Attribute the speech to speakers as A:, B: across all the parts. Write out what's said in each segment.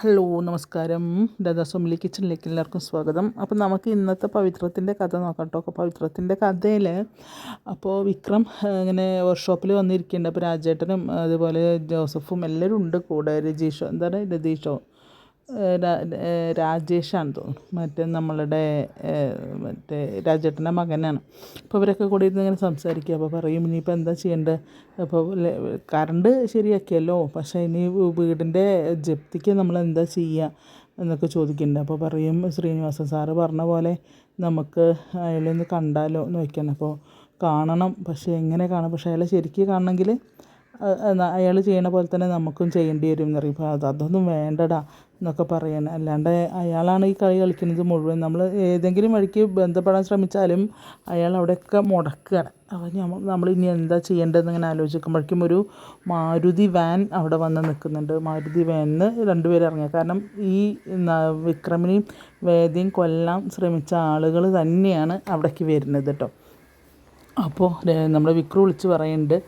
A: Hello നമസ്കാരം. ദാദാ സ്വമിലി കിച്ചണിലേക്ക് എല്ലാവർക്കും സ്വാഗതം. അപ്പോൾ നമുക്ക് ഇന്നത്തെ പവിത്രത്തിന്റെ കഥ നോക്കാം കേട്ടോ. അപ്പോൾ പവിത്രത്തിന്റെ കഥയിൽ അപ്പോൾ വിക്രം ഇങ്ങനെ വർക്ക്ഷോപ്പിൽ വന്നിരിക്കുന്നുണ്ട്. അപ്പോൾ രാജേട്ടനും അതുപോലെ ജോസഫും എല്ലാവരും ഉണ്ട് കൂടെ. രജീഷോ എന്താണ് രതീഷോ? രാജേഷാണ് തോന്നുന്നു. മറ്റേ നമ്മളുടെ മറ്റേ രാജേട്ടന്റെ മകനാണ്. അപ്പോൾ ഇവരൊക്കെ കൂടി ഇരുന്ന് ഇങ്ങനെ സംസാരിക്കുക. അപ്പോൾ പറയും ഇനിയിപ്പോൾ എന്താ ചെയ്യേണ്ടത്? അപ്പോൾ കറണ്ട് ശരിയാക്കിയല്ലോ. പക്ഷേ ഇനി വീടിന്റെ ജപ്തിക്ക് നമ്മൾ എന്താ ചെയ്യുക എന്നൊക്കെ ചോദിക്കുന്നുണ്ട്. അപ്പോൾ പറയും ശ്രീനിവാസൻ സാറ് പറഞ്ഞ പോലെ നമുക്ക് അയാളെ ഒന്ന് കണ്ടാലോ എന്ന് വയ്ക്കണം. അപ്പോൾ കാണണം. പക്ഷേ എങ്ങനെ കാണാം? പക്ഷേ അയാളെ ശരിക്കും കാണണമെങ്കിൽ അയാൾ ചെയ്യണ പോലെ തന്നെ നമുക്കും ചെയ്യേണ്ടി വരും എന്ന് പറയും. അത് അതൊന്നും വേണ്ടടാ എന്നൊക്കെ പറയണം അല്ലാണ്ട് അയാളാണ് ഈ കളി കളിക്കുന്നത് മുഴുവൻ. നമ്മൾ ഏതെങ്കിലും വഴിക്ക് ബന്ധപ്പെടാൻ ശ്രമിച്ചാലും അയാൾ അവിടെയൊക്കെ മുടക്കുകയാണ് അപ്പോൾ നമ്മൾ നമ്മൾ ഇനി എന്താ ചെയ്യേണ്ടതെന്ന് ഇങ്ങനെ ആലോചിക്കുമ്പോഴേക്കും ഒരു മാരുതി വാൻ അവിടെ വന്ന് നിൽക്കുന്നുണ്ട്. മാരുതി വാനിന്ന് രണ്ടുപേരും ഇറങ്ങിയ കാരണം ഈ വിക്രമിനെയും വേദിയും കൊല്ലാൻ ശ്രമിച്ച ആളുകൾ തന്നെയാണ് അവിടേക്ക് വരുന്നത് കേട്ടോ. അപ്പോൾ നമ്മുടെ വിക്രു വിളിച്ച് പറയുന്നുണ്ട്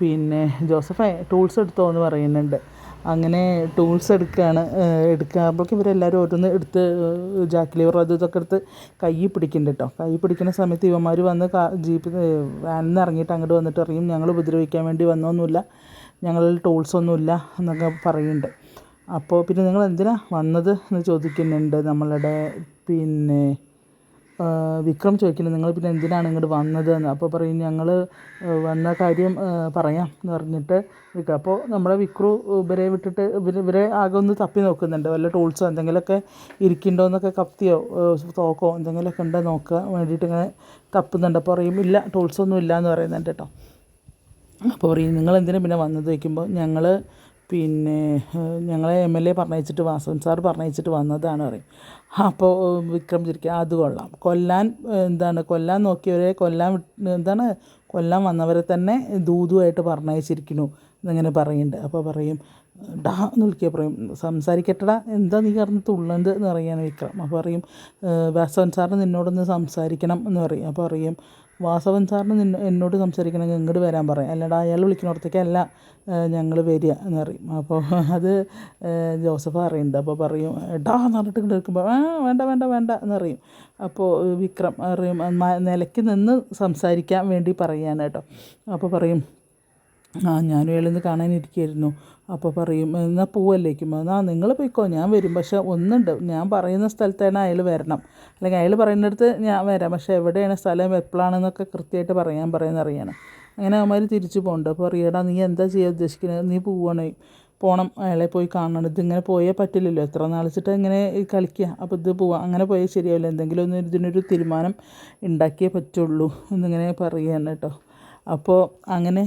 A: പിന്നെ ജോസഫ് ടൂൾസ് എടുത്തോ എന്ന് പറയുന്നുണ്ട്. അങ്ങനെ ടൂൾസ് എടുക്കുകയാണ് എടുക്കുമ്പോഴേക്കും ഇവരെല്ലാവരും ഓരോന്ന് എടുത്ത് ജാക്ക് ലിവർ അത് ഇതൊക്കെ എടുത്ത് കൈ പിടിക്കുന്നുണ്ട് കേട്ടോ കൈ പിടിക്കുന്ന സമയത്ത് ഇവന്മാർ വന്ന് ജീപ്പ് വാനിൽ നിന്ന് ഇറങ്ങിയിട്ട് അങ്ങോട്ട് വന്നിട്ട് അറിയും ഞങ്ങൾ ഉപദ്രവിക്കാൻ വേണ്ടി വന്നൊന്നുമില്ല ഞങ്ങളിൽ ടൂൾസ് ഒന്നുമില്ല എന്നൊക്കെ പറയുന്നുണ്ട്. അപ്പോൾ പിന്നെ നിങ്ങൾ എന്തിനാണ് വന്നത് എന്ന് ചോദിക്കുന്നുണ്ട് നമ്മളുടെ പിന്നെ വിക്രം ചോദിക്കുന്നത് നിങ്ങൾ പിന്നെ എന്തിനാണ് ഇങ്ങോട്ട് വന്നത് എന്ന് അപ്പോൾ പറയും ഞങ്ങൾ വന്ന കാര്യം പറയാം എന്ന് പറഞ്ഞിട്ട് വിക്രം അപ്പോൾ നമ്മളെ വിക്രു ഇവരെ വിട്ടിട്ട് ഇവർ ഇവരെ ആകെ ഒന്ന് തപ്പി നോക്കുന്നുണ്ട്. വല്ല ടൂൾസോ എന്തെങ്കിലുമൊക്കെ ഇരിക്കുന്നുണ്ടോ എന്നൊക്കെ കപ്തിയോ തോക്കോ എന്തെങ്കിലുമൊക്കെ ഉണ്ടോ നോക്കുക വേണ്ടിയിട്ട് ഇങ്ങനെ തപ്പുന്നുണ്ട്. അപ്പോൾ പറയും ഇല്ല ടൂൾസൊന്നും ഇല്ല എന്ന് പറയുന്നുണ്ട് കേട്ടോ. അപ്പോൾ പറയും നിങ്ങൾ എന്തിനാണ് പിന്നെ വന്നത്? ചോദിക്കുമ്പോൾ ഞങ്ങൾ പിന്നെ ഞങ്ങളെ എം എൽ എ പറഞ്ഞയച്ചിട്ട് വാസവൻ സാർ പറഞ്ഞയച്ചിട്ട് വന്നതാണ് പറയും. അപ്പോൾ വിക്രം ചിരിക്കുക അത് കൊള്ളാം. കൊല്ലാൻ എന്താണ് കൊല്ലാൻ നോക്കിയവരെ കൊല്ലാൻ എന്താണ് കൊല്ലാൻ വന്നവരെ തന്നെ ദൂതുമായിട്ട് പറഞ്ഞയച്ചിരിക്കുന്നു എന്നിങ്ങനെ പറയുന്നുണ്ട്. അപ്പോൾ പറയും ഡാ എന്ന് വിളിക്കുക പറയും സംസാരിക്കട്ടടാ എന്താ നീ കിടന്ന് തുള്ളണ്ട് എന്ന് പറയാണ് വിക്രം. അപ്പോൾ പറയും വാസവൻ സാറിന് നിന്നോടൊന്ന് സംസാരിക്കണം എന്ന് പറയും. അപ്പോൾ പറയും വാസവൻ സാറിന് നിന്ന് എന്നോട് സംസാരിക്കണമെങ്കിൽ ഇങ്ങോട്ട് വരാൻ പറയും. അല്ലാണ്ട് അയാൾ വിളിക്കുന്നിടത്തേക്കല്ല ഞങ്ങൾ വരിക എന്ന് പറയും. അപ്പോൾ അത് ജോസഫ് അറിയുന്നുണ്ട്. അപ്പോൾ പറയും എടാ എന്ന് പറഞ്ഞിട്ട് ഇങ്ങോട്ട് ആ വേണ്ട വേണ്ട വേണ്ട എന്ന് അപ്പോൾ വിക്രം അറിയും നിലയ്ക്ക് നിന്ന് സംസാരിക്കാൻ വേണ്ടി പറയാണ് കേട്ടോ. അപ്പോൾ പറയും ആ ഞാനും അയാളിന്ന് കാണാനിരിക്കുകയായിരുന്നു അപ്പോൾ പറയും എന്നാൽ പോവല്ലേക്കും. എന്നാൽ നിങ്ങൾ പോയിക്കോ ഞാൻ വരും. പക്ഷേ ഒന്നുണ്ട്. ഞാൻ പറയുന്ന സ്ഥലത്താണ് അയാൾ വരണം. അല്ലെങ്കിൽ അയാൾ പറയുന്നിടത്ത് ഞാൻ വരാം. പക്ഷേ എവിടെയാണ് സ്ഥലം? എപ്പോഴാണെന്നൊക്കെ കൃത്യമായിട്ട് പറയാൻ പറയുന്ന അറിയണം അങ്ങനെ അവന്മാർ തിരിച്ചു പോകുന്നുണ്ട് അപ്പോൾ അറിയടാ നീ എന്താ ചെയ്യാൻ ഉദ്ദേശിക്കുന്നത്? നീ പോവണേ. പോകണം അയാളെ പോയി കാണണം. ഇതിങ്ങനെ പോയേ പറ്റില്ലല്ലോ. എത്ര നാളിച്ചിട്ട് ഇങ്ങനെ കളിക്കുക? അപ്പോൾ ഇത് പോവാം. അങ്ങനെ പോയാൽ ശരിയാവില്ല. എന്തെങ്കിലും ഒന്ന് ഇതിനൊരു തീരുമാനം ഉണ്ടാക്കിയേ പറ്റുള്ളൂ എന്നിങ്ങനെ പറയുകയാണ് കേട്ടോ. അപ്പോൾ അങ്ങനെ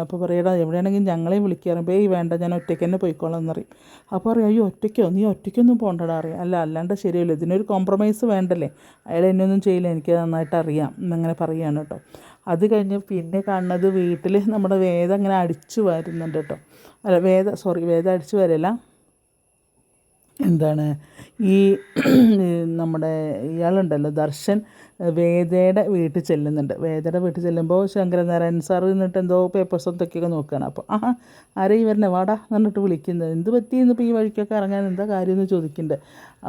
A: അപ്പോൾ പറയടാ എവിടെയാണെങ്കിലും ഞങ്ങളെയും വിളിക്കാറുമ്പോൾ ഏയ് വേണ്ട ഞാൻ ഒറ്റയ്ക്ക് തന്നെ പോയിക്കോളാം എന്നറിയും. അപ്പോൾ പറയും അയ്യോ ഒറ്റയ്ക്കോ? നീ ഒറ്റയ്ക്കൊന്നും പോകണ്ടടാ അറിയാം അല്ല അല്ലാണ്ട് ശരിയല്ല ഇതിനൊരു കോംപ്രമൈസ് വേണ്ടല്ലേ? അയാൾ എന്നൊന്നും ചെയ്യില്ല. എനിക്ക് നന്നായിട്ട് അറിയാം എന്നങ്ങനെ പറയുകയാണ് കേട്ടോ. അത് കഴിഞ്ഞ് പിന്നെ കാണുന്നത് വീട്ടിൽ നമ്മുടെ വേദം അങ്ങനെ അടിച്ചു വരുന്നുണ്ട് കേട്ടോ. അല്ല വേദ സോറി വേദം അടിച്ചു വരല്ല എന്താണ് ഈ നമ്മുടെ ഇയാളുണ്ടല്ലോ ദർശൻ വേദയുടെ വീട്ടിൽ ചെല്ലുന്നുണ്ട്. വേദയുടെ വീട്ടിൽ ചെല്ലുമ്പോൾ ശങ്കരനാരായണൻ സാർ നിന്നിട്ട് എന്തോ പേപ്പേഴ്സ് എന്തൊക്കെയൊക്കെ നോക്കുകയാണ് അപ്പോൾ ആ ആരെ ഈ വരണേ? വാടാ എന്നിട്ട് വിളിക്കുന്നത്. എന്ത് പറ്റി? ഇന്നിപ്പോൾ ഈ വഴിക്കൊക്കെ ഇറങ്ങാൻ എന്താ കാര്യമെന്ന് ചോദിക്കുന്നുണ്ട്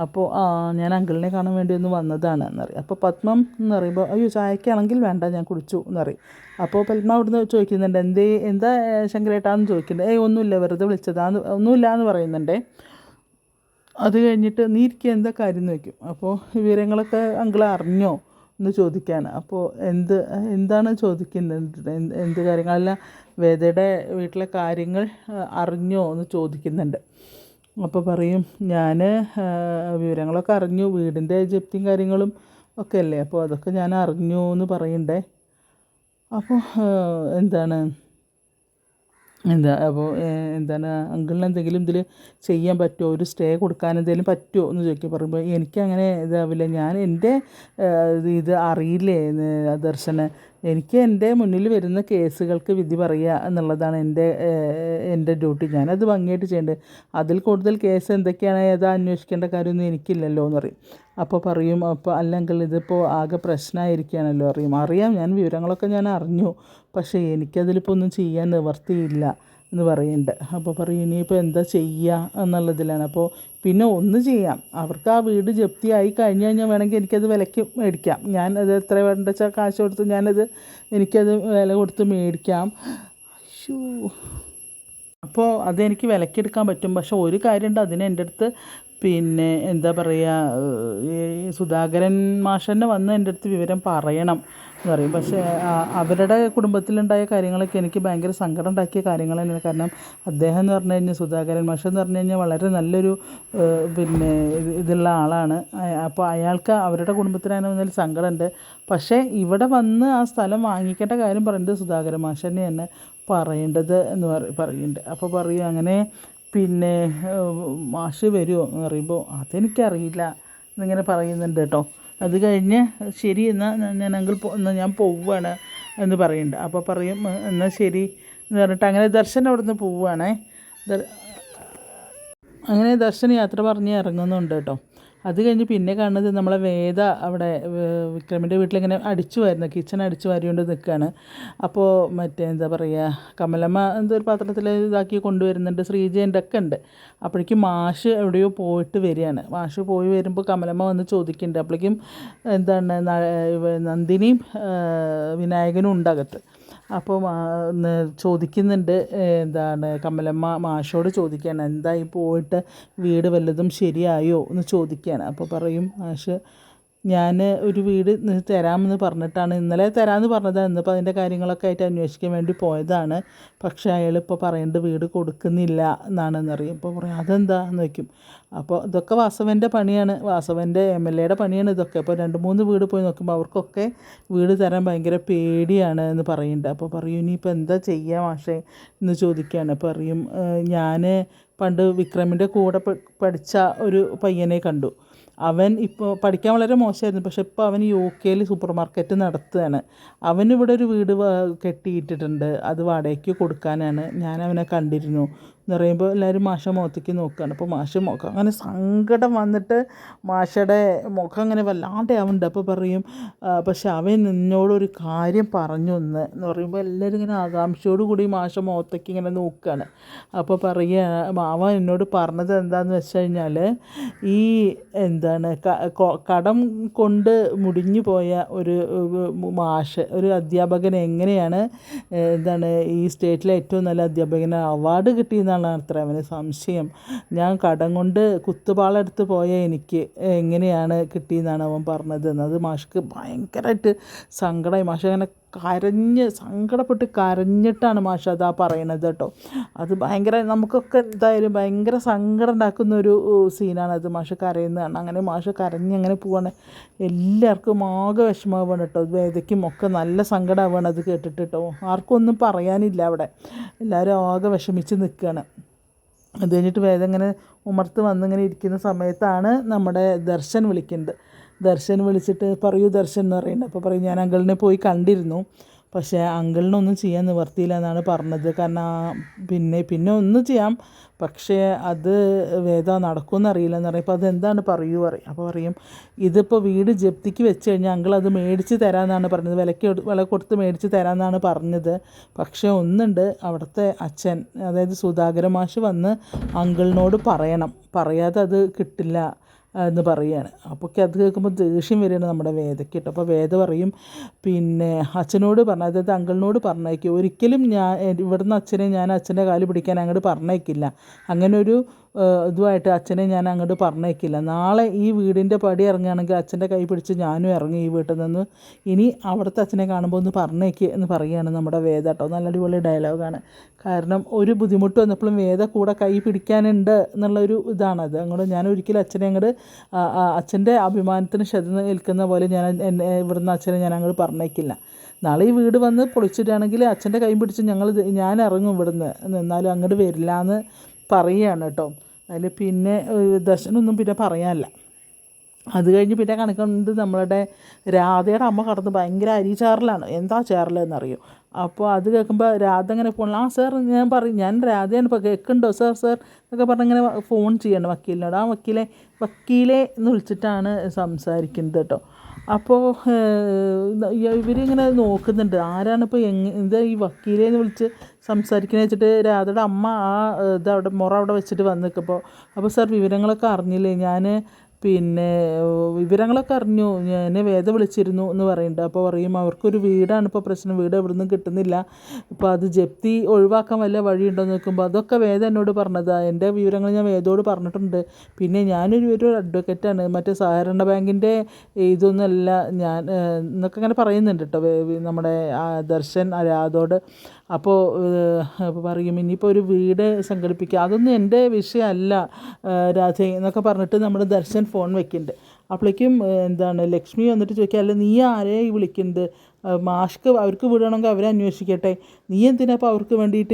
A: അപ്പോൾ ആ ഞാൻ അങ്കിളിനെ കാണാൻ വേണ്ടി ഒന്ന് വന്നതാണ് എന്നറിയും അപ്പോൾ പത്മം എന്ന് പറയുമ്പോൾ അയ്യോ ചായക്കാണെങ്കിൽ വേണ്ട ഞാൻ കുടിച്ചു എന്നറിയും അപ്പോൾ പത്മ അവിടുന്ന് ചോദിക്കുന്നുണ്ട് എന്തേ എന്താ ശങ്കരേട്ടാന്ന് ചോദിക്കുന്നുണ്ട്. ഏയ് ഒന്നുമില്ല വെറുതെ വിളിച്ചതാന്ന് ഒന്നുമില്ല എന്ന് പറയുന്നുണ്ടേ. അത് കഴിഞ്ഞിട്ട് നീ ഇരിക്കുക എന്താ കാര്യം എന്ന് വയ്ക്കും അപ്പോൾ വിവരങ്ങളൊക്കെ അങ്കിൾ അറിഞ്ഞോ എന്ന് ചോദിക്കാണ് അപ്പോൾ എന്ത് എന്താണ് ചോദിക്കുന്നത് എന്ത് കാര്യങ്ങളല്ല വേദയുടെ വീട്ടിലെ കാര്യങ്ങൾ അറിഞ്ഞോ എന്ന് ചോദിക്കുന്നുണ്ട്. അപ്പോൾ പറയും ഞാൻ വിവരങ്ങളൊക്കെ അറിഞ്ഞു. വീടിന്റെ ജപ്തിയും കാര്യങ്ങളും ഒക്കെ അല്ലേ അപ്പോൾ അതൊക്കെ ഞാൻ അറിഞ്ഞു എന്ന് പറയണ്ടേ? അപ്പോൾ എന്താണ്? എന്താ അപ്പോൾ എന്താണ് അങ്കിളിന് എന്തെങ്കിലും ഇതിൽ ചെയ്യാൻ പറ്റുമോ ഒരു സ്റ്റേ കൊടുക്കാൻ എന്തെങ്കിലും പറ്റുമോ എന്ന് ചോദിക്കുക പറയുമ്പോൾ എനിക്കങ്ങനെ ഇതാവില്ല. ഞാൻ എന്റെ ഇത് അറിയില്ലേ ദർശന? എനിക്ക് എന്റെ മുന്നിൽ വരുന്ന കേസുകൾക്ക് വിധി പറയുക എന്നുള്ളതാണ് എന്റെ എന്റെ ഡ്യൂട്ടി. ഞാനത് ഭംഗിയായിട്ട് ചെയ്യേണ്ടത് അതിൽ കൂടുതൽ കേസ് എന്തൊക്കെയാണ്? ഏതാ അന്വേഷിക്കേണ്ട കാര്യമൊന്നും എനിക്കില്ലല്ലോ എന്ന് പറയും. അപ്പോൾ പറയും അപ്പോൾ അല്ലെങ്കിൽ ഇതിപ്പോൾ ആകെ പ്രശ്നമായിരിക്കുകയാണല്ലോ അറിയും അറിയാം ഞാൻ വിവരങ്ങളൊക്കെ ഞാൻ അറിഞ്ഞു പക്ഷേ എനിക്കതിലിപ്പോൾ ഒന്നും ചെയ്യാൻ നിവർത്തിയില്ല എന്ന് പറയുന്നുണ്ട് അപ്പോൾ പറയും ഇനിയിപ്പോൾ എന്താ ചെയ്യുക എന്നുള്ളതിലാണ്. അപ്പോൾ പിന്നെ ഒന്ന് ചെയ്യാം. അവർക്ക് ആ വീട് ജപ്തിയായി കഴിഞ്ഞു കഴിഞ്ഞാൽ വേണമെങ്കിൽ എനിക്കത് വിലയ്ക്ക് മേടിക്കാം. ഞാൻ അത് എത്ര വേണ്ട വെച്ചാൽ കാശ് കൊടുത്ത് ഞാനത് എനിക്കത് വില കൊടുത്ത് മേടിക്കാം. അയ്യോ. അപ്പോൾ അതെനിക്ക് വിലക്കെടുക്കാൻ പറ്റും. പക്ഷെ ഒരു കാര്യമുണ്ട് അതിന് എന്റെ അടുത്ത് പിന്നെ എന്താ പറയുക സുധാകരൻ മാഷന്നെ വന്ന് എന്റെ അടുത്ത് വിവരം പറയണം എന്ന് പറയും. പക്ഷേ അവരുടെ കുടുംബത്തിലുണ്ടായ കാര്യങ്ങളൊക്കെ എനിക്ക് ഭയങ്കര സങ്കടം ഉണ്ടാക്കിയ കാര്യങ്ങൾ തന്നെയാണ് കാരണം അദ്ദേഹം എന്ന് പറഞ്ഞു കഴിഞ്ഞാൽ സുധാകരൻ മാഷ് എന്ന് പറഞ്ഞു കഴിഞ്ഞാൽ വളരെ നല്ലൊരു പിന്നെ ഇത് ഇതുള്ള ആളാണ്. അപ്പോൾ അയാൾക്ക് അവരുടെ കുടുംബത്തിനാണ് വന്നതിൽ സങ്കടമുണ്ട്. പക്ഷേ ഇവിടെ വന്ന് ആ സ്ഥലം വാങ്ങിക്കേണ്ട കാര്യം പറയുന്നത് സുധാകരൻ മാഷ് തന്നെയാണ് പറയേണ്ടത് എന്ന് പറ പറയുന്നുണ്ട്. അപ്പോൾ പറയും അങ്ങനെ പിന്നെ മാഷ് വരുമോ എന്ന് പറയുമ്പോൾ അതെനിക്കറിയില്ല. എന്നിങ്ങനെ പറയുന്നുണ്ട് കേട്ടോ. അത് കഴിഞ്ഞ് ശരി എന്നാൽ ഞാൻ എന്നാൽ ഞാൻ പോവുകയാണ് എന്ന് പറയുന്നുണ്ട്. അപ്പോൾ പറയും "ഏഹ്, എന്നാൽ ശരി എന്ന് പറഞ്ഞിട്ട് അങ്ങനെ ദർശനം അവിടുന്ന് പോവുകയാണേ അങ്ങനെ ദർശന യാത്ര പറഞ്ഞ് ഇറങ്ങുന്നുണ്ട് കേട്ടോ. അത് കഴിഞ്ഞ് പിന്നെ കാണുന്നത് നമ്മളെ വേദ അവിടെ വിക്രമിന്റെ വീട്ടിലിങ്ങനെ അടിച്ചു വരുന്നു കിച്ചൺ അടിച്ചു വാരിക്കൊണ്ട് നിൽക്കുകയാണ് അപ്പോൾ മറ്റേ എന്താ പറയുക കമലമ്മ എന്തോ ഒരു പാത്രത്തിൽ ഇതാക്കി കൊണ്ടുവരുന്നുണ്ട് ശ്രീജയന്റെ ഒക്കെ ഉണ്ട്. അപ്പോഴേക്കും മാഷ് എവിടെയോ പോയിട്ട് വരികയാണ്. മാഷ് പോയി വരുമ്പോൾ കമലമ്മ വന്ന് ചോദിക്കുന്നുണ്ട്. അപ്പോഴേക്കും എന്താണ് നന്ദിനിയും വിനായകനും ഉണ്ട് അകത്ത്. അപ്പോൾ ചോദിക്കുന്നുണ്ട് എന്താണ് കമലമ്മ മാഷോട് ചോദിക്കുകയാണ് എന്തായി പോയിട്ട് വീട് വല്ലതും ശരിയായോ എന്ന് ചോദിക്കുകയാണ്. അപ്പോൾ പറയും മാഷ് ഞാൻ ഒരു വീട് തരാമെന്ന് പറഞ്ഞിട്ടാണ്. ഇന്നലെ തരാമെന്ന് പറഞ്ഞതാണ് ഇന്നിപ്പോൾ അതിന്റെ കാര്യങ്ങളൊക്കെ ആയിട്ട് അന്വേഷിക്കാൻ വേണ്ടി പോയതാണ്. പക്ഷേ അയാൾ ഇപ്പോൾ പറയേണ്ട വീട് കൊടുക്കുന്നില്ല എന്നാണെന്ന് അറിയും അപ്പോൾ അതെന്താന്ന് വയ്ക്കും അപ്പോൾ ഇതൊക്കെ വാസവന്റെ പണിയാണ്. വാസവന്റെ എം എൽ എയുടെ പണിയാണ് ഇതൊക്കെ. അപ്പോൾ രണ്ട് മൂന്ന് വീട് പോയി നോക്കുമ്പോൾ അവർക്കൊക്കെ വീട് തരാൻ ഭയങ്കര പേടിയാണ് എന്ന് പറയുന്നുണ്ട്. അപ്പോൾ പറയും ഇനിയിപ്പോൾ എന്താ ചെയ്യുക മാഷേ എന്ന് ചോദിക്കുകയാണ്. പറയും ഞാൻ പണ്ട് വിക്രമിന്റെ കൂടെ പഠിച്ച ഒരു പയ്യനെ കണ്ടു. അവൻ ഇപ്പോൾ പഠിക്കാൻ വളരെ മോശമായിരുന്നു. പക്ഷെ ഇപ്പോൾ അവൻ യു കെയിൽ സൂപ്പർ മാർക്കറ്റ് നടത്തുകയാണ്. അവനിവിടെ ഒരു വീട് കെട്ടിയിട്ടിട്ടുണ്ട്. അത് വാടകയ്ക്ക് കൊടുക്കാനാണ്. ഞാൻ അവനെ കണ്ടിരുന്നു. എന്ന് പറയുമ്പോൾ എല്ലാവരും മാഷ മുഖത്തേക്ക് നോക്കുകയാണ് അപ്പോൾ മാഷ മുഖം അങ്ങനെ സങ്കടം വന്നിട്ട് മാഷയുടെ മുഖം അങ്ങനെ വല്ലാണ്ട് ആവുന്നുണ്ട്. അപ്പോൾ പറയും "ആ, പക്ഷെ അവൻ നിന്നോടൊരു കാര്യം പറഞ്ഞു എന്ന് എന്ന് പറയുമ്പോൾ എല്ലാവരും ഇങ്ങനെ ആകാംക്ഷയോട് കൂടി മാഷ മുഖത്തേക്ക് ഇങ്ങനെ നോക്കുകയാണ് അപ്പോൾ പറയുക അവൻ എന്നോട് പറഞ്ഞത് എന്താണെന്ന് വെച്ച് കഴിഞ്ഞാൽ ഈ എന്താണ് കടം കൊണ്ട് മുടിഞ്ഞു പോയ ഒരു മാഷ് ഒരു അധ്യാപകൻ എങ്ങനെയാണ് എന്താണ് ഈ സ്റ്റേറ്റിലെ ഏറ്റവും നല്ല അധ്യാപകന് അവാർഡ് കിട്ടിയെന്നാണ് അത്ര അവന് സംശയം. ഞാൻ കടം കൊണ്ട് കുത്തുപാളെടുത്ത് പോയ എനിക്ക് എങ്ങനെയാണ് കിട്ടിയെന്നാണ് അവൻ പറഞ്ഞത് എന്നത് മാഷ്ക്ക് ഭയങ്കരമായിട്ട് സങ്കടമായി. മാഷ് അങ്ങനെ കരഞ്ഞ് സങ്കടപ്പെട്ട് കരഞ്ഞിട്ടാണ് മാഷ് അതാ പറയണത് കേട്ടോ അത് ഭയങ്കര നമുക്കൊക്കെ എന്തായാലും ഭയങ്കര സങ്കടം ഉണ്ടാക്കുന്ന ഒരു സീനാണ് അത് മാഷ് കരയുന്നതാണ്. അങ്ങനെ മാഷ് കരഞ്ഞ് അങ്ങനെ പോവാണ്. എല്ലാവർക്കും ആകെ വിഷമാവാണ് കേട്ടോ വേദയ്ക്കും ഒക്കെ നല്ല സങ്കടമാവാണ് അത് കേട്ടിട്ട് കേട്ടോ ആർക്കും ഒന്നും പറയാനില്ല അവിടെ. എല്ലാവരും ആകെ വിഷമിച്ച് നിൽക്കുകയാണ് അത് കഴിഞ്ഞിട്ട് വേദം ഇങ്ങനെ ഉമർത്ത് വന്നിങ്ങനെ ഇരിക്കുന്ന സമയത്താണ് നമ്മുടെ ദർശൻ വിളിക്കുന്നത്. ദർശൻ വിളിച്ചിട്ട് പറയൂ ദർശൻ എന്ന് പറയുന്നത്. അപ്പോൾ പറയും ഞാൻ അങ്കിളിനെ പോയി കണ്ടിരുന്നു. പക്ഷേ അങ്കിളിനൊന്നും ചെയ്യാൻ നിവർത്തിയില്ല എന്നാണ് പറഞ്ഞത്. കാരണം പിന്നെ പിന്നെ ഒന്നും ചെയ്യാം. പക്ഷേ അത് വേദ നടക്കുമെന്ന് അറിയില്ല എന്ന് പറയും. അപ്പോൾ അതെന്താണ് പറയൂ പറയും. അപ്പോൾ പറയും ഇതിപ്പോൾ വീട് ജപ്തിക്ക് വെച്ച് കഴിഞ്ഞാൽ അങ്കിൾ അത് മേടിച്ച് തരാമെന്നാണ് പറഞ്ഞത്. വിലയ്ക്ക് വില കൊടുത്ത് മേടിച്ച് തരാമെന്നാണ് പറഞ്ഞത്. പക്ഷേ ഒന്നുണ്ട്. അവിടുത്തെ അച്ഛൻ അതായത് സുധാകര മാഷ് വന്ന് അങ്കിളിനോട് പറയണം. പറയാതെ അത് കിട്ടില്ല. എന്ന് പറയുകയാണ്. അപ്പോൾ അത് കേൾക്കുമ്പോൾ ദേഷ്യം വരികയാണ് നമ്മുടെ വേദയ്ക്ക് കേട്ടോ. അപ്പോൾ വേദ പറയും പിന്നെ അച്ഛനോട് പറഞ്ഞു അതായത് അങ്കിളിനോട് പറഞ്ഞേക്കും ഒരിക്കലും ഞാൻ ഇവിടുന്ന് അച്ഛനെ ഞാൻ അച്ഛന്റെ കാൽ പിടിക്കാൻ അങ്ങോട്ട് പറഞ്ഞേക്കില്ല അങ്ങനെ ഒരു ഇതുമായിട്ട് അച്ഛനെ ഞാൻ അങ്ങോട്ട് പറഞ്ഞേക്കില്ല നാളെ ഈ വീടിന്റെ പടി ഇറങ്ങുകയാണെങ്കിൽ അച്ഛന്റെ കൈ പിടിച്ച് ഞാനും ഇറങ്ങി ഈ വീട്ടിൽ നിന്ന് ഇനി അവിടുത്തെ അച്ഛനെ കാണുമ്പോൾ ഒന്ന് പറഞ്ഞേക്ക് എന്ന് പറയുകയാണ് നമ്മുടെ വേദ കേട്ടോ. നല്ല അടിപൊളി ഡയലോഗാണ്. കാരണം ഒരു ബുദ്ധിമുട്ട് വന്നപ്പോഴും വേദ കൂടെ കൈ പിടിക്കാനുണ്ട് എന്നുള്ളൊരു ഇതാണത്. അങ്ങോട്ട് ഞാൻ ഒരിക്കലും അച്ഛനെ അങ്ങോട്ട് അച്ഛന്റെ അഭിമാനത്തിന് ക്ഷത നിൽക്കുന്ന പോലെ ഞാൻ എന്നെ ഇവിടുന്ന് അച്ഛനെ ഞാൻ അങ്ങോട്ട് പറഞ്ഞേക്കില്ല നാളെ ഈ വീട് വന്ന് പൊളിച്ചിട്ടാണെങ്കിൽ അച്ഛന്റെ കൈ പിടിച്ച് ഞങ്ങൾ ഞാൻ ഇറങ്ങും ഇവിടുന്ന്. എന്നാലും അങ്ങോട്ട് വരില്ല എന്ന് പറയുകയാണ് കേട്ടോ. അതിൽ പിന്നെ ദർശനമൊന്നും പിന്നെ പറയാനില്ല. അത് കഴിഞ്ഞ് പിന്നെ കണക്കുണ്ട് നമ്മളുടെ രാധയുടെ അമ്മ കടന്ന് ഭയങ്കര അരിചാറിലാണ്. എന്താ ചാറിലെന്നറിയോ? അപ്പോൾ അത് കേൾക്കുമ്പോൾ രാധ ഇങ്ങനെ ഫോൺ ആ സാർ ഞാൻ പറയും ഞാൻ രാധയാണ് ഇപ്പോൾ കേൾക്കുന്നുണ്ടോ? സാർ സാർ എന്നൊക്കെ പറഞ്ഞ് ഇങ്ങനെ ഫോൺ ചെയ്യണം. വക്കീലിനോട്. ആ വക്കീലെ വക്കീലെ എന്ന് വിളിച്ചിട്ടാണ് സംസാരിക്കുന്നത് കേട്ടോ. അപ്പോൾ ഇവരിങ്ങനെ നോക്കുന്നുണ്ട്. ആരാണ് ഇപ്പോൾ എങ് എന്താ ഈ വക്കീലെ എന്ന് വിളിച്ച് സംസാരിക്കുന്നത് വെച്ചിട്ട് രാധയുടെ അമ്മ ആ ഇത് അവിടെ മുറ അവിടെ വെച്ചിട്ട് വന്ന് നിൽക്കുമ്പോൾ അപ്പോൾ സാർ വിവരങ്ങളൊക്കെ അറിഞ്ഞില്ലേ? ഞാൻ പിന്നെ വിവരങ്ങളൊക്കെ അറിഞ്ഞു. എന്നെ വേദ വിളിച്ചിരുന്നു എന്ന് പറയുന്നുണ്ട് അപ്പോൾ പറയും അവർക്കൊരു വീടാണ് ഇപ്പോൾ പ്രശ്നം. വീട് എവിടെ നിന്നും കിട്ടുന്നില്ല. ഇപ്പോൾ അത് ജപ്തി ഒഴിവാക്കാൻ വല്ല വഴിയുണ്ടോ എന്ന് നോക്കുമ്പോൾ അതൊക്കെ വേദ എന്നോട് പറഞ്ഞതാണ് എന്റെ വിവരങ്ങൾ ഞാൻ വേദയോട് പറഞ്ഞിട്ടുണ്ട്. പിന്നെ ഞാനൊരു ഒരു അഡ്വക്കേറ്റാണ് മറ്റേ സഹകരണ ബാങ്കിന്റെ ഇതൊന്നുമല്ല ഞാൻ എന്നൊക്കെ അങ്ങനെ പറയുന്നുണ്ട് കേട്ടോ നമ്മുടെ ദർശൻ രാധോട്. അപ്പോൾ പറയും ഇനിയിപ്പോൾ ഒരു വീട് സംഘടിപ്പിക്കുക. അതൊന്നും എന്റെ വിഷയമല്ല രാധ എന്നൊക്കെ പറഞ്ഞിട്ട് നമ്മൾ ദർശൻ ഫോൺ വെക്കുന്നുണ്ട് അപ്പോഴേക്കും എന്താണ് ലക്ഷ്മി വന്നിട്ട് ചോദിക്കുക അല്ല നീ ആരെയും വിളിക്കുന്നുണ്ട് മാഷ്ക്ക് അവർക്ക് വിടണമെങ്കിൽ അവരെ അന്വേഷിക്കട്ടെ. നീ എന്തിനാ അപ്പോൾ അവർക്ക് വേണ്ടിയിട്ട്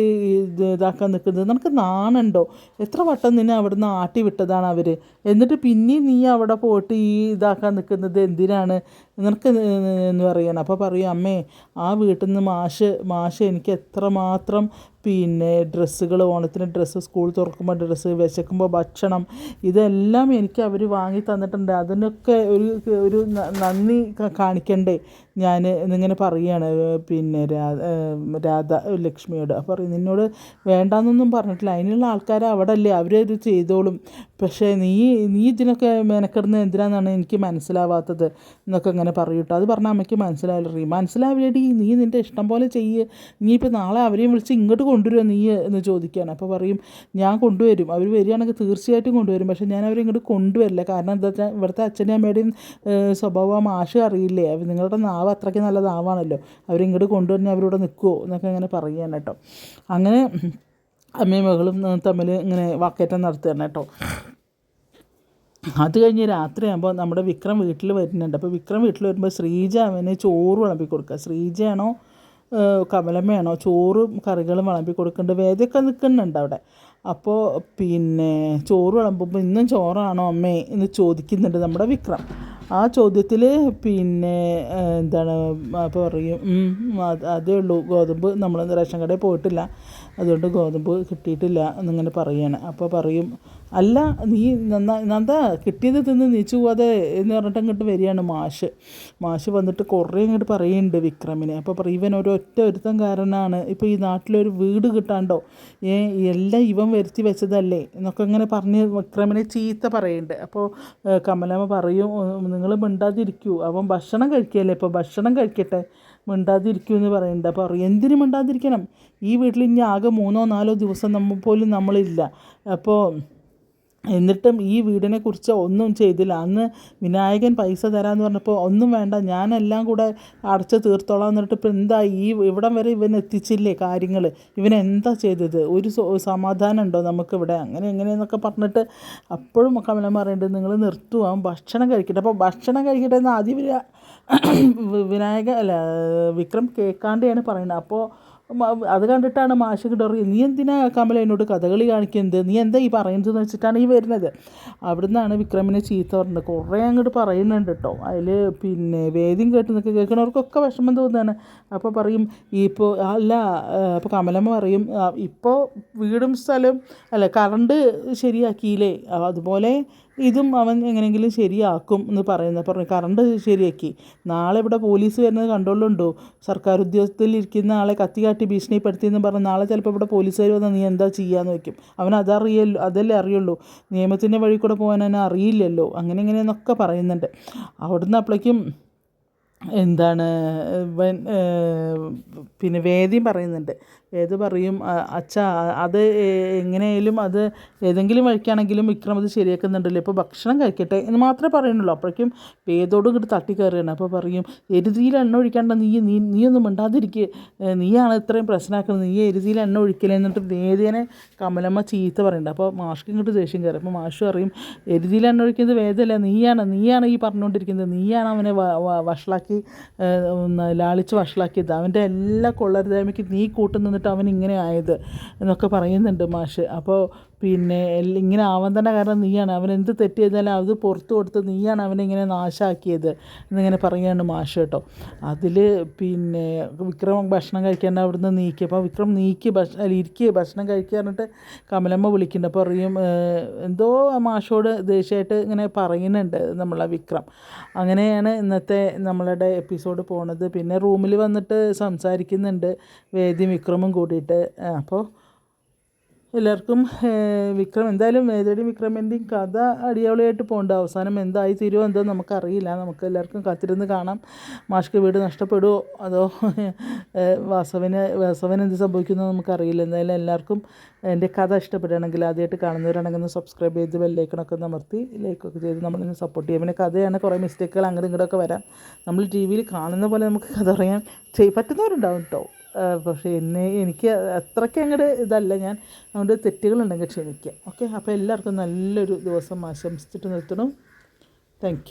A: ഇതാക്കാൻ നിൽക്കുന്നത്? നിനക്ക് നാണുണ്ടോ? എത്ര വട്ടം നിന്നെ അവിടെ നിന്ന് ആട്ടി വിട്ടതാണ് അവർ എന്നിട്ട് പിന്നെയും നീ അവിടെ പോയിട്ട് ഈ ഇതാക്കാൻ നിൽക്കുന്നത് എന്തിനാണ്? നിനക്ക് എന്ന് പറയണം അപ്പോൾ പറയും അമ്മേ ആ വീട്ടിൽ നിന്ന് മാഷ് മാഷ് എനിക്ക് എത്രമാത്രം പിന്നെ ഡ്രസ്സുകൾ ഓണത്തിന് ഡ്രസ്സ് സ്കൂൾ തുറക്കുമ്പോൾ ഡ്രസ്സ് വിശക്കുമ്പോൾ ഭക്ഷണം ഇതെല്ലാം എനിക്ക് അവർ വാങ്ങി തന്നിട്ടുണ്ട്. അതിനൊക്കെ ഒരു ഒരു നന്ദി കാണിക്കണ്ടേ? ഞാൻ എന്നിങ്ങനെ പറയുകയാണ് പിന്നെ രാ- രാധ ലക്ഷ്മിയോട്. അപ്പോൾ പറയും നിന്നോട് വേണ്ടാന്നൊന്നും പറഞ്ഞിട്ടില്ല. അതിനുള്ള ആൾക്കാർ അവിടെ അല്ലേ അവരത് ചെയ്തോളും. പക്ഷേ നീ നീ ഇതിനൊക്കെ മെനക്കെടുന്നത് എന്തിനാണെന്നാണ് എനിക്ക് മനസ്സിലാവാത്തത്? എന്നൊക്കെ ഇങ്ങനെ പറയൂട്ടോ. അത് പറഞ്ഞാൽ അമ്മയ്ക്ക് മനസ്സിലാവില്ല റീ മനസ്സിലാവില്ലടി. നീ നിന്റെ ഇഷ്ടം പോലെ ചെയ്യ്. നീ ഇപ്പോൾ നാളെ അവരെയും വിളിച്ച് ഇങ്ങോട്ട് കൊണ്ടുവരുമോ നീ? എന്ന് ചോദിക്കുകയാണ് അപ്പോൾ പറയും ഞാൻ കൊണ്ടുവരും. അവർ വരികയാണെങ്കിൽ തീർച്ചയായിട്ടും കൊണ്ടുവരും. പക്ഷേ ഞാൻ അവരെ ഇങ്ങോട്ട് കൊണ്ടുവരില്ല. കാരണം എന്താ വെച്ചാൽ ഇവിടുത്തെ അച്ഛന്റെയും അമ്മയുടെയും സ്വഭാവം ആശ അറിയില്ലേ. നിങ്ങളുടെ നാവ് അത്രയ്ക്ക് നല്ല നാവാണല്ലോ അവരിങ്ങോട്ട് കൊണ്ടുവരുന്ന അവരിവിടെ നിൽക്കുമോ എന്നൊക്കെ ഇങ്ങനെ പറയുകയാണ് കേട്ടോ. അങ്ങനെ അമ്മയും മകളും തമ്മിൽ ഇങ്ങനെ വാക്കേറ്റം നടത്തുകയാണ് കേട്ടോ. അത് കഴിഞ്ഞ് രാത്രിയാകുമ്പോൾ നമ്മുടെ വിക്രം വീട്ടിൽ വരുന്നുണ്ട്. അപ്പോൾ വിക്രം വീട്ടിൽ വരുമ്പോൾ ശ്രീജ അവന് ചോറ് വിളമ്പി കൊടുക്കുക. ശ്രീജയാണോ കമലമ്മയാണോ ചോറും കറികളും വിളമ്പി കൊടുക്കുന്നുണ്ട് വേദയൊക്കെ നിൽക്കുന്നുണ്ട് അവിടെ. അപ്പോൾ പിന്നെ ചോറ് വിളമ്പുമ്പോൾ ഇന്നും ചോറാണോ അമ്മേ എന്ന് ചോദിക്കുന്നുണ്ട് നമ്മുടെ വിക്രം. ആ ചോദ്യത്തിൽ പിന്നെ എന്താണ് അപ്പോൾ പറയും അതേ ഉള്ളൂ. ഗോതമ്പ് നമ്മൾ റേഷൻ കടയിൽ പോയിട്ടില്ല. അതുകൊണ്ട് ഗോതമ്പ് കിട്ടിയിട്ടില്ല എന്നിങ്ങനെ പറയാണ്. അപ്പോൾ പറയും അല്ല നീ നന്നാ നന്ദ കിട്ടിയത് തിന്ന് നീച്ചു പോവാതെ എന്ന് പറഞ്ഞിട്ട് അങ്ങോട്ട് വരികയാണ് മാഷ്. മാഷ് വന്നിട്ട് കുറേ അങ്ങോട്ട് പറയുന്നുണ്ട് വിക്രമിനെ. അപ്പോൾ പറയും ഇവൻ ഒരൊറ്റ ഒരുത്തം കാരണമാണ് ഇപ്പോൾ ഈ നാട്ടിലൊരു വീട് കിട്ടാണ്ടോ? ഏ എല്ലാം ഇവൻ വരുത്തി വെച്ചതല്ലേ? എന്നൊക്കെ ഇങ്ങനെ പറഞ്ഞ് വിക്രമിനെ ചീത്ത പറയുന്നുണ്ട്. അപ്പോൾ കമലമ്മ പറയും നിങ്ങൾ മിണ്ടാതിരിക്കൂ. അവൻ ഭക്ഷണം കഴിക്കുകയല്ലേ? ഇപ്പോൾ ഭക്ഷണം കഴിക്കട്ടെ? മിണ്ടാതിരിക്കൂ എന്ന് പറയുന്നുണ്ട്. അപ്പോൾ എന്തിനു മിണ്ടാതിരിക്കണം? ഈ വീട്ടിൽ ഇനി ആകെ മൂന്നോ നാലോ ദിവസം നമ്മൾ പോലും നമ്മളില്ല. അപ്പോൾ എന്നിട്ടും ഈ വീടിനെ കുറിച്ച് ഒന്നും ചെയ്തില്ല. അന്ന് വിനായകൻ പൈസ തരാമെന്ന് പറഞ്ഞപ്പോൾ ഒന്നും വേണ്ട ഞാനെല്ലാം കൂടെ അടച്ച് തീർത്തോളാം എന്നിട്ട് ഇപ്പം എന്താ ഈ ഇവിടം വരെ ഇവൻ എത്തിച്ചില്ലേ കാര്യങ്ങൾ? ഇവൻ എന്താ ചെയ്തത്? ഒരു സമാധാനം ഉണ്ടോ നമുക്കിവിടെ അങ്ങനെ എങ്ങനെയെന്നൊക്കെ പറഞ്ഞിട്ട് അപ്പോഴും കമലം പറയുന്നുണ്ട് നിങ്ങൾ നിർത്തുക അവൻ ഭക്ഷണം കഴിക്കട്ടെ. അപ്പോൾ ഭക്ഷണം കഴിക്കട്ടെ എന്ന് ആദ്യം ഇവർ വിനായക അല്ല വിക്രം കേൾക്കാണ്ടെയാണ് പറയുന്നത്. അപ്പോൾ അത് കണ്ടിട്ടാണ് മാഷ് ഡോറി നീ എന്തിനാ കമല എന്നോട് കഥകളി കാണിക്കുന്നത്? നീ എന്താ ഈ പറയുന്നതെന്ന് വെച്ചിട്ടാണ് ഈ വരുന്നത്. അവിടുന്നാണ് വിക്രമിനെ ചീത്ത പറഞ്ഞത്. കുറേ അങ്ങോട്ട് പറയുന്നുണ്ട് കേട്ടോ അതിൽ പിന്നെ വേദ്യം കേട്ട് നിൽക്കുക കേൾക്കുന്നവർക്കൊക്കെ വിഷമം തോന്നുകയാണ്. അപ്പോൾ പറയും ഇപ്പോൾ അല്ല അപ്പോൾ കമലമ്മ പറയും "ആ, ഇപ്പോൾ വീടും സ്ഥലവും അല്ല കറണ്ട് ശരിയാക്കിയില്ലേ? അതുപോലെ ഇതും അവൻ എങ്ങനെയെങ്കിലും ശരിയാക്കും എന്ന് പറയുന്നത് പറഞ്ഞു കറണ്ട് ശരിയാക്കി. നാളെ ഇവിടെ പോലീസ് വരുന്നത് കണ്ടോളുണ്ടോ? സർക്കാർ ഉദ്യോഗസ്ഥത്തിൽ ഇരിക്കുന്ന ആളെ കത്തി കാട്ടി ഭീഷണിപ്പെടുത്തി എന്ന് പറഞ്ഞ് നാളെ ചിലപ്പോൾ ഇവിടെ പോലീസുകാർ വന്നാൽ നീ എന്താ ചെയ്യാന്ന് വയ്ക്കും അവൻ അതറിയല്ലോ അതല്ലേ അറിയുള്ളൂ. നിയമത്തിന്റെ വഴി കൂടെ പോകാൻ അവനെ അറിയില്ലല്ലോ. അങ്ങനെ ഇങ്ങനെയെന്നൊക്കെ പറയുന്നുണ്ട്. അവിടുന്ന് അപ്പോഴേക്കും എന്താണ് പിന്നെ വേദിയും പറയുന്നുണ്ട്. വേദ പറയും "അ- അച്ഛാ അത് എങ്ങനെയായാലും അത് ഏതെങ്കിലും വഴിക്കാണെങ്കിലും വിക്രം അത് ശരിയാക്കുന്നുണ്ടല്ലോ. ഇപ്പോൾ ഭക്ഷണം കഴിക്കട്ടെ എന്ന് മാത്രമേ പറയുന്നുള്ളൂ. അപ്പോഴേക്കും വേദോട് ഇങ്ങോട്ട് തട്ടി കയറുകയാണ് അപ്പോൾ പറയും എരുതിയിൽ എണ്ണ ഒഴിക്കാണ്ട നീ നീ നീ ഒന്നും മിണ്ടാതിരിക്കുക നീയാണ് ഇത്രയും പ്രശ്നമാക്കുന്നത്. നീ എരുതിയിൽ എണ്ണ ഒഴിക്കലേ എന്നിട്ട് വേദേനെ കമലമ്മ ചീത്ത പറയുന്നുണ്ട്. അപ്പോൾ മാഷ്ക്ക് ഇങ്ങോട്ട് ദേഷ്യം കയറും. അപ്പോൾ മാഷ് പറയും എരുതിയിൽ എണ്ണ ഒഴിക്കുന്നത് വേദമല്ല നീയാണ് നീയാണ് ഈ പറഞ്ഞുകൊണ്ടിരിക്കുന്നത്. നീയാണ് അവനെ വ- വ- വഷളാക്കി ലാളിച്ച് വഷളാക്കിയത്. അവന്റെ എല്ലാ കൊള്ളരുതായ്മയ്ക്ക് നീ കൂട്ടു നിന്നിട്ട് അവൻ ഇങ്ങനെ ആയത് എന്നൊക്കെ പറയുന്നുണ്ട് മാഷ്. അപ്പോൾ പിന്നെ ഇങ്ങനെ ആവാൻ തന്നെ കാരണം നീയാണ്. അവൻ എന്ത് തെറ്റ് ചെയ്താലും അത് പുറത്ത് കൊടുത്ത് നീയാണ് അവനെ ഇങ്ങനെ നാശാക്കിയത് എന്നിങ്ങനെ പറയുകയാണ് മാഷ് കേട്ടോ. അതിൽ പിന്നെ വിക്രം ഭക്ഷണം കഴിക്കാണ്ട് അവിടുന്ന് നീക്കി. അപ്പോൾ വിക്രം നീക്കി ഭക്ഷണം അല്ല ഇരിക്കുക ഭക്ഷണം കഴിക്കുക പറഞ്ഞിട്ട് കമലമ്മ വിളിക്കുന്നുണ്ട്. അപ്പോൾ പറയും എന്തോ മാഷോട് ദേഷ്യമായിട്ട് ഇങ്ങനെ പറയുന്നുണ്ട് നമ്മളെ വിക്രം. അങ്ങനെയാണ് ഇന്നത്തെ നമ്മളുടെ എപ്പിസോഡ് പോണത്. പിന്നെ റൂമിൽ വന്നിട്ട് സംസാരിക്കുന്നുണ്ട് വേദി വിക്രമും കൂടിയിട്ട്. അപ്പോൾ എല്ലാവർക്കും വിക്രം. എന്തായാലും മേതടി വിക്രമന്റെയും കഥ അടിപൊളിയായിട്ട് പോകേണ്ട അവസാനം എന്തായി തീരുമോ എന്തോ നമുക്കറിയില്ല. നമുക്ക് എല്ലാവർക്കും കാത്തിരുന്ന് കാണാം. മാഷ്ക്ക് വീട് നഷ്ടപ്പെടുമോ അതോ വാസവന് വാസവന് എന്ത് സംഭവിക്കുമെന്ന് നമുക്കറിയില്ല. എന്തായാലും എല്ലാവർക്കും എന്റെ കഥ ഇഷ്ടപ്പെടുകയാണെങ്കിൽ ആദ്യമായിട്ട് കാണുന്നവരാണെങ്കിൽ ഒന്ന് സബ്സ്ക്രൈബ് ചെയ്ത് ബെല്ലൈക്കണൊക്കെ അമർത്തി ലൈക്കൊക്കെ ചെയ്ത് നമ്മളൊന്ന് സപ്പോർട്ട് ചെയ്യും പിന്നെ കഥയാണ് കുറേ മിസ്റ്റേക്കുകൾ അങ്ങനെ ഇങ്ങോട്ടൊക്കെ വരാം. നമ്മൾ ടി വിയിൽ കാണുന്ന പോലെ നമുക്ക് കഥ പറയാൻ പറ്റുന്നവരുണ്ടാവും കേട്ടോ പക്ഷേ എന്നെ എനിക്ക് അത്രയ്ക്ക് അങ്ങോട്ട് ഇതല്ല. ഞാൻ അതുകൊണ്ട് തെറ്റുകളുണ്ടെങ്കിൽ ക്ഷമിക്കുക ഓക്കെ? അപ്പോൾ എല്ലാവർക്കും നല്ലൊരു ദിവസം ആശംസിച്ചിട്ട് നിർത്തണം താങ്ക്